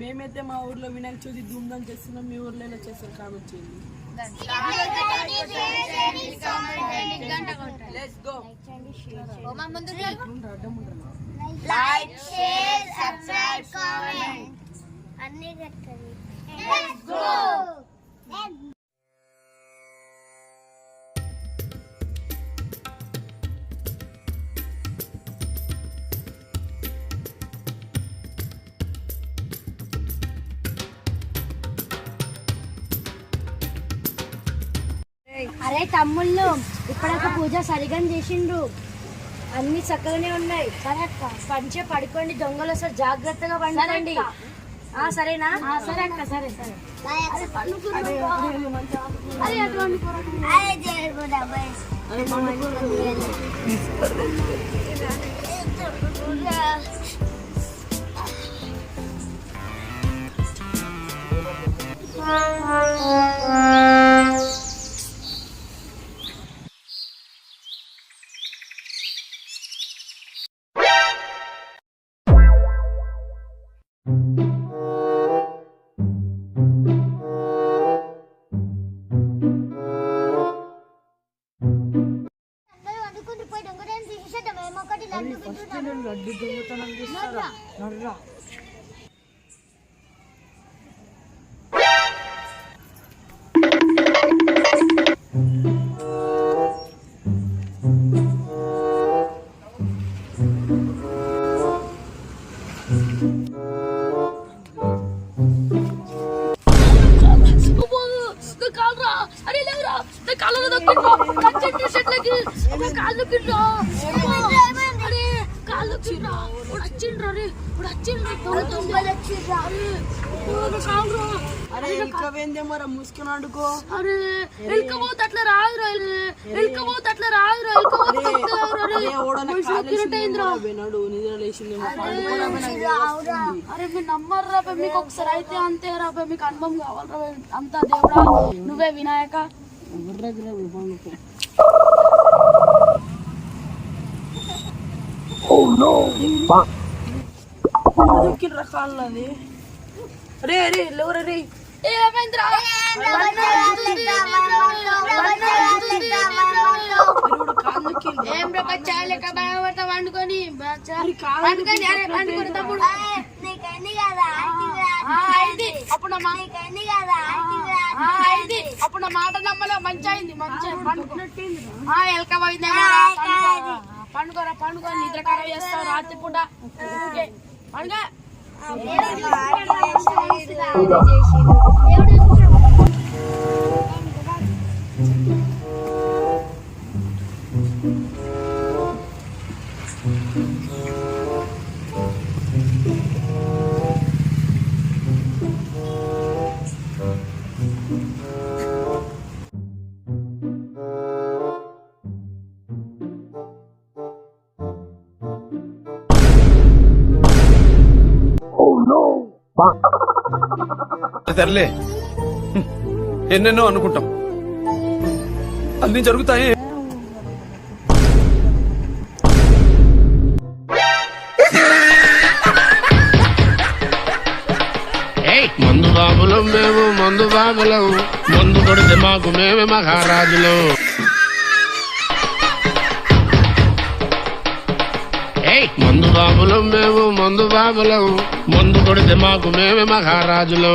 మేమైతే మా ఊర్లో వినాయక చవితి ధూమ్ధాం చేస్తున్నాం మీ ఊర్లో ఎలా చేస్తారు కామెంట్ చేయండి గంట కొట్టండి. లెట్స్ గో ఓ మా ముందు లైక్ షేర్ సబ్స్క్రైబ్ కామెంట్ అన్ని కొట్టండి అరే తమ్ముళ్ళు ఇప్పుడొక పూజ సరిగా చేసిండ్రు అన్ని చక్కగానే ఉన్నాయి సరే అక్క పంచే పడుకోండి దొంగలు వస్తారు జాగ్రత్తగా పండుకోండి ఆ సరేనా సరే అక్క సరే సరే దొక్కిండ్రా నా చెట్టు చెట్లకి నా కాళ్ళు దొక్కిండ్రా అరే కాళ్ళు దొక్కిండ్రా ఇప్పుడు వచ్చిండ్రా ఇప్పుడు అరే మూసుకొని ఎల్కపోతే అట్లా రాదురా ఎల్కపోతే అట్లా రాదురా ఎల్కపోతే మీరు నమ్మర్రా బే, మీకు ఒకసారి అయితే అంతే రా మీకు అనుభవం కావాలరా. అంతా దేవుడా. నువ్వే వినాయక. రే రే రే ఏమైందిరా ఏం లెక్క భయపడతా వండుకొని. వండుకొని అరే వండుకొని అప్పుడు అయింది అప్పుడు నా మాట నమ్మలే మంచి. అయింది మంచి ఎలక పోయిందేమో రా, పండుకో. పండుకోరా పండుకో నిద్ర ఖరాబ్ చేస్తావు రాత్రి పూట. పండుగ తెరలే ఎన్నెన్నో అనుకుంటాం. అన్ని జరుగుతాయి. మందు బాబులం మేము మందు బాబులం. మందు కొడితే మాకు మేమే మహారాజులు. మందు బాబులం మేము మందు బాబులం. మందు కొడితే మాకు మేమే మహారాజులు.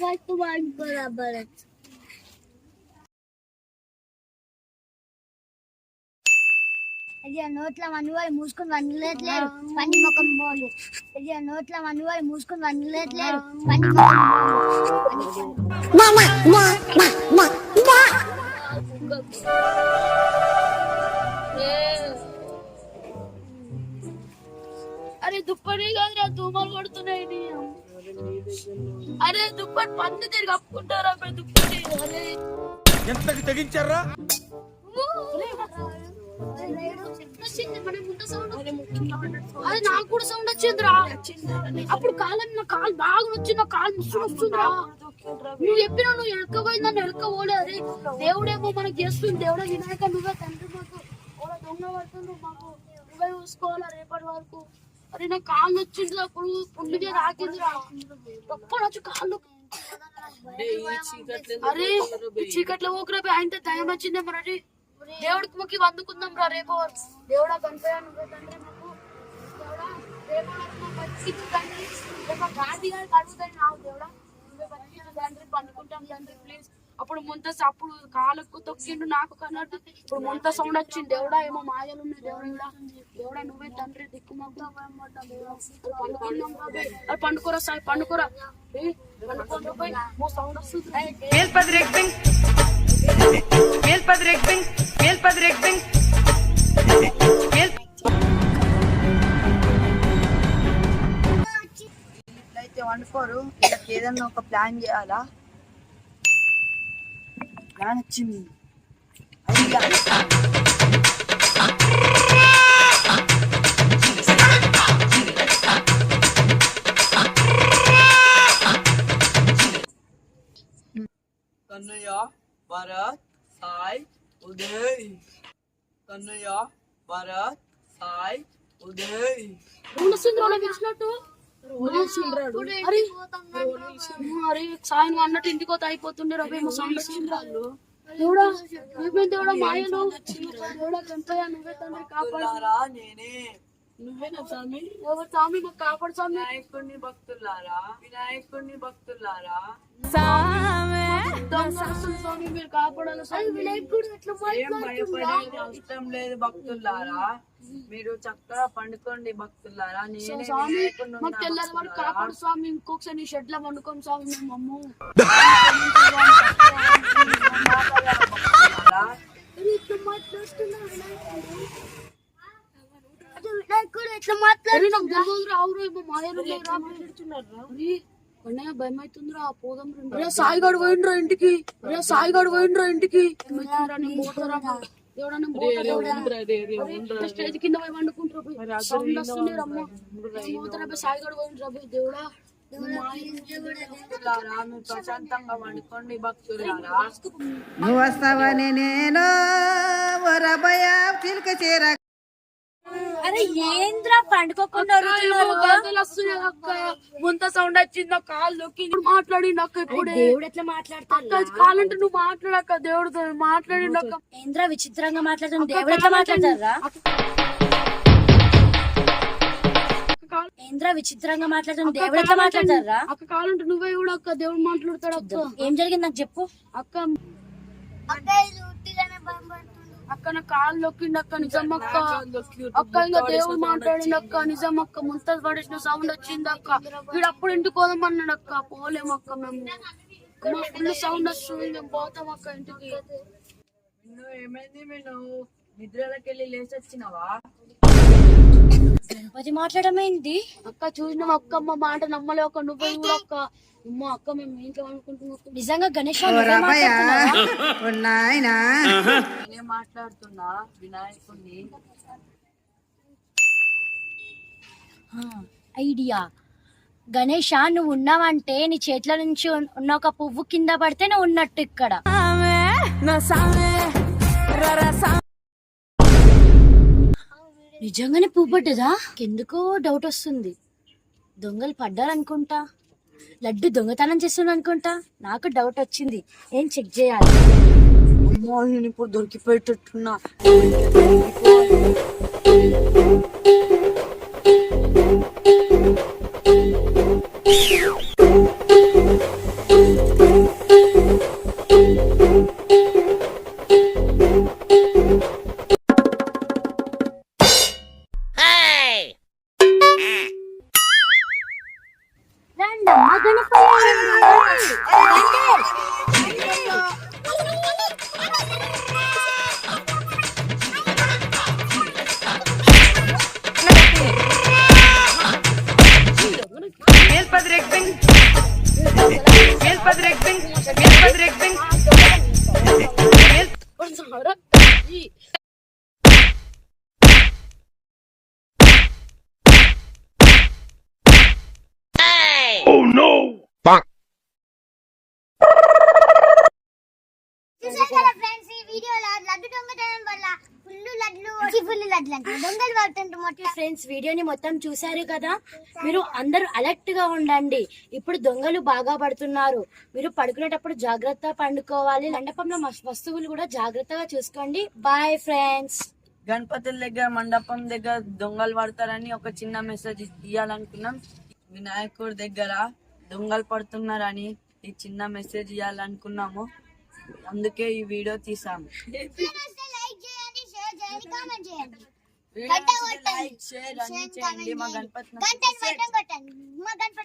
ఫస్ట్ వాడుకోరా భరత్ ఇది నోట్ల మనువాడు మూసుకొని వండలేట్లేరు పని ముఖం బోలు. ఇది నోట్ల మనువాళ్ళు మూసుకొని వండలేట్లేరు పని ముఖం అరే దుప్పటి కాదురా దూమలు కొడుతున్నాయి. అరే దుప్పటి పండు తిరిగి కప్పుకుంటారా అప్పుడు దుప్పటి. అరే. ఎంతకి తెగించారా. అది నాకు కూడా సౌండ్ వచ్చిందిరా. అప్పుడు కాలం నా కాలు బాగా వచ్చింది నా కాలు ముసుగు వస్తుందిరా నువ్వు చెప్పినా నువ్వు ఎడక పోయిందని ఎడక పోలే అరే దేవుడేమో మనకి చేస్తుంది. దేవుడే వినాయక నువ్వే తండ్రి మాకు. దొంగ పడుతుంది మాకు. నువ్వే చూసుకోవాలా రేపటి వరకు. అరే నా కాళ్ళు వచ్చింది అప్పుడు. పుండు మీద ఆకిందిరా గొప్ప నచ్చు కాళ్ళు అరే చీకట్లో ఓకరా ఆయనతో దయం వచ్చిందే మరి. దేవుడికి మొక్కి వందుకుందాం రా రేపు. దేవుడా కనిపోయా నువ్వే తండ్రి మాకు. దేవుడా రేపు తండ్రి. రేపు గాంధీ గారికి నాకు దేవుడా. తండ్రి పండుకుంటాం తండ్రి ప్లీజ్ అప్పుడు ముంత అప్పుడు కాళ్ళకు తొక్కిండు నాకు కన్నట్టు. ఇప్పుడు ముంత సౌండ్ వచ్చింది. దేవుడా ఏమో మాయలు ఉన్నాయి. దేవుడా దేవుడా నువ్వే తండ్రి దిక్కు మాకు. పండుకోరా సాయి పండుకోరా. ఏ, పండుకోండి పోయి. మో సౌండ్ వస్తుంది. మేల్పది రెక్బింగ్ మేల్పది రెక్బింగ్ మేల్పది రెక్బింగ్ మేల్ అయితే వండుకోరు. వీళ్ళకి ఏదన్నా ఒక ప్లాన్ చేయాలా? ప్లాన్ వచ్చింది ఐడియా. కన్నయ్య భరత్ సాయ్ ఉదయ్ కన్నయ్య భరత్ సాయ్ ఉదయ్ సింద్రోలో పిలిచినట్టు సాయం అన్నట్టు ఇంటికి పోతే అయిపోతుండే రవి దేవుడా దేవుడా మాయలు దేవుడా నువ్వే తండ్రి కాపాడు. భక్తులారా నేనే. నువ్వేనా స్వామి? స్వామి? మాకు కాపాడు స్వామి. వినాయకుడిని భక్తులారా? వినాయకుడిని భక్తులారా? స్వామి మీరు కాపాడాలి అవసరం లేదు భక్తులారా. మీరు చక్కగా పండుకోండి భక్తులారా. నేనే స్వామి మాకు తెల్లారి వరకు. కాపాడు స్వామి. ఇంకొకసారి నీ షెడ్లో వండుకోం స్వామి మేము భక్తులారా, వినాయకుడు ఎట్లా మాట్లాడు అరే నాకు తెలియదు రావురు ఏమో మాయలు భయం అవుతుందిరా పోదాం రండి. అరే సాయిగాడు పోయిండ్రా ఇంటికి. సాయిగాడు పోయిండ్రా ఇంటికి. స్టేజ్ కింద పోయి వండుకుంటారా పోయి. సౌండ్ వస్తుంది రమ్మ పోతారా పోయి, సాయిగాడు పోయిండ్రా పోయి, దేవుడా నువ్వు వస్తావని నేను ఒరబయ చిలుక చీర అరే ఏంద్రా పండుకోకుండా ముంత సౌండ్ వచ్చింది ఆ కాళ్ళు నొక్కి ఇప్పుడు మాట్లాడిండు అక్క ఇప్పుడే. దేవుడు ఎట్లా కాలంటే నువ్వు మాట్లాడక్క దేవుడితో మాట్లాడిండు అక్క ఏంద్రా విచిత్రంగా మాట్లాడుతుంది దేవుడు ఎట్లా మాట్లాడతారా ఏంద్రా విచిత్రంగా మాట్లాడుతుంది దేవుడు ఎట్లా మాట్లాడతారా అక్క కాలంటే నువ్వే కూడా అక్క దేవుడు మాట్లాడతాడు అక్క. ఏం జరిగింది నాకు చెప్పు. అక్క అక్క ఇది ఉట్టిగానే భయపడుతుంది అక్క నా కాళ్ళు నొక్కిండు అక్క నిజం అక్క ఇంకా దేవుడు మాట్లాడిండు అక్క నిజం అక్క ముంతలు పడేసిన సౌండ్ వచ్చింది అక్క. వీడు అప్పుడు ఇంటికి పోదామన్నాడు అక్క. పోలేము అక్క మేము. మా ఫుల్ సౌండ్ వస్తుంది మేము పోతాం అక్క ఇంటికి. ఏమైంది నిద్రలోకి వెళ్ళి లేచి వచ్చినావా? గణపతి మాట్లాడమైంది? అక్క చూసిన అక్క అమ్మ మాట నమ్మలే అక్క నువ్వే కూడా అక్క. అమ్మ అక్క మేము ఏంటో అనుకుంటున్నాం. నిజంగా గణేష్ నేనే మాట్లాడుతున్నా వినాయకుడిని ఐడియా. గణేష నువ్వు ఉన్నావంటే నీ చేతిలో నుంచి ఉన్- ఉన్న ఒక పువ్వు కింద పడితే నువ్వు ఉన్నట్టు ఇక్కడ. నిజంగానే పువ్వు పడ్డదా? ఎందుకో డౌట్ వస్తుంది. దొంగలు పడ్డారనుకుంటా. లడ్డు దొంగతనం చేస్తున్నా అనుకుంటా నాకు డౌట్ వచ్చింది. ఏం చెక్ చేయాలి? అమ్మో నేను ఇప్పుడు దొరికిపోయేటట్టున్నా. ఫ్రెండ్స్ వీడియోని మొత్తం చూశారు కదా? మీరు అందరూ అలర్ట్గా ఉండండి. ఇప్పుడు దొంగలు బాగా పడుతున్నారు. మీరు పడుకునేటప్పుడు జాగ్రత్త పండుకోవాలి. మండపంలో వస్తువులు కూడా జాగ్రత్తగా చూసుకోండి. బాయ్ ఫ్రెండ్స్ గణపతుల దగ్గర మండపం దగ్గర దొంగలు పడతారని ఒక చిన్న మెసేజ్ ఇవ్వాలనుకున్నాం వినాయకుడి దగ్గర దొంగలు పడుతున్నారని ఈ చిన్న మెసేజ్ ఇవ్వాలనుకున్నాము అందుకే ఈ వీడియో తీసాము. లైక్ చేయండి షేర్ చేయండి కామెంట్ చేయండి వీడియో గంట